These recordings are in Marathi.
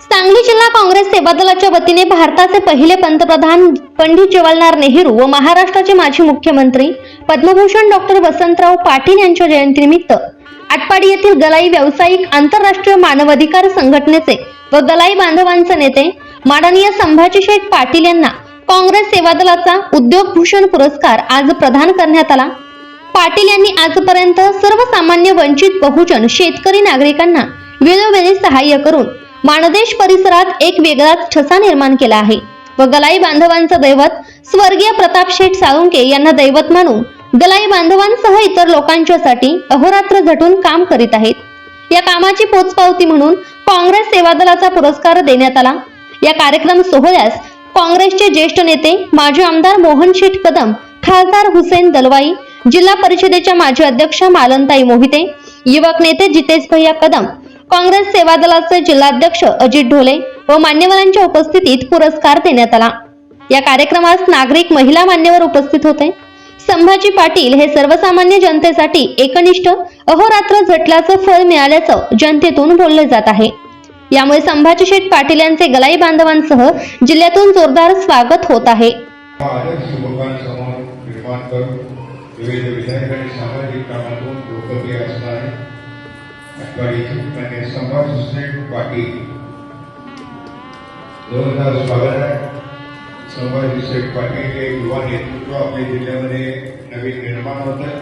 सांगली जिल्हा काँग्रेस सेवा दलाच्या वतीने भारताचे पहिले पंतप्रधान पंडित जवाहरलाल नेहरू व महाराष्ट्राचे माजी मुख्यमंत्री पद्मभूषण डॉक्टर वसंतराव पाटील यांच्या जयंतीनिमित्त आटपाडी येथील गलाई व्यावसायिक आंतरराष्ट्रीय मानवाधिकार संघटनेचे व गलाई बांधवांचे नेते माननीय संभाजी शेठ पाटील यांना काँग्रेस सेवा दलाचा उद्योगभूषण पुरस्कार आज प्रदान करण्यात आला. पाटील यांनी आजपर्यंत सर्वसामान्य वंचित बहुजन शेतकरी नागरिकांना वेळोवेळी सहाय्य करून माणदेश परिसरात एक वेगळाच ठसा निर्माण केला आहे व गलाई बांधवांचं दैवत स्वर्गीय प्रताप शेठ साळुंके यांना दैवत मानून गलाई बांधवांसह इतर लोकांच्यासाठी अहोरात्र झटून काम करीत आहेत. या कामाची पोचपावती म्हणून काँग्रेस सेवा दलाचा पुरस्कार देण्यात आला. या कार्यक्रम सोहळ्यास काँग्रेसचे ज्येष्ठ नेते माजी आमदार मोहन शेठ कदम खासदार हुसेन दलवाई जिल्हा परिषदेच्या माजी अध्यक्ष मालनताई मोहिते युवक नेते जितेश भैया कदम काँग्रेस सेवा दलाचे जिल्हाध्यक्ष अजित ढोले व मान्यवरांच्या उपस्थितीत पुरस्कार देण्यात आला. या कार्यक्रमास नागरिक महिला मान्यवर उपस्थित होते. संभाजी पाटील हे सर्वसामान्य जनतेसाठी एकनिष्ठ अहोरात्र झटल्याचं फळ मिळाल्याचं जनतेतून बोलले जात आहे. यामुळे संभाजी शेठ पाटील यांचे गलाई बांधवांसह जिल्ह्यातून जोरदार स्वागत होत आहे. विविध विधायक आणि सामाजिक कामातून लोकप्रिय असणारे आठवडीचे मान्य समाज शेठ पाटील. जोरदार स्वागत आहे. संभाजी शेठ पाटील हे युवा नेतृत्व आपल्या जिल्ह्यामध्ये नवीन निर्माण होत आहे.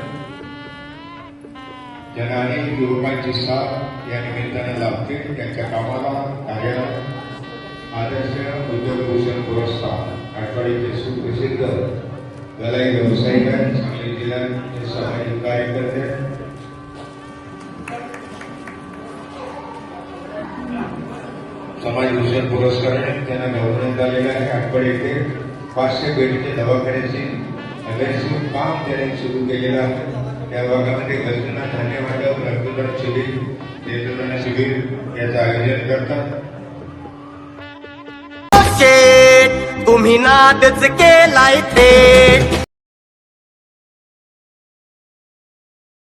ज्यांना अनेक युवकांची साथ या निमित्ताने लाभते त्यांच्या कामाला कार्याला आदर्श उद्योगभूषण पुरस्कार आठवडीचे सुप्रसिद्ध गलाई व्यावसायिक आहेत सांगली जिल्ह्याचे सामाजिक कार्यकर्ते आहेत. समाज भूषण पुरस्काराने त्यांना गौरवण्यात आलेला आहे आठवड येथे पाचशे बेडचे दवाखान्याची अग्रेसिव्ह काम त्याने सुरू केलेलं आहे. त्या भागामध्ये गरजना धान्य वाटप रक्तदान शिबिर नेत्रदान शिबिर याचं आयोजन करतात. तुम्ही नादच केलाय थेट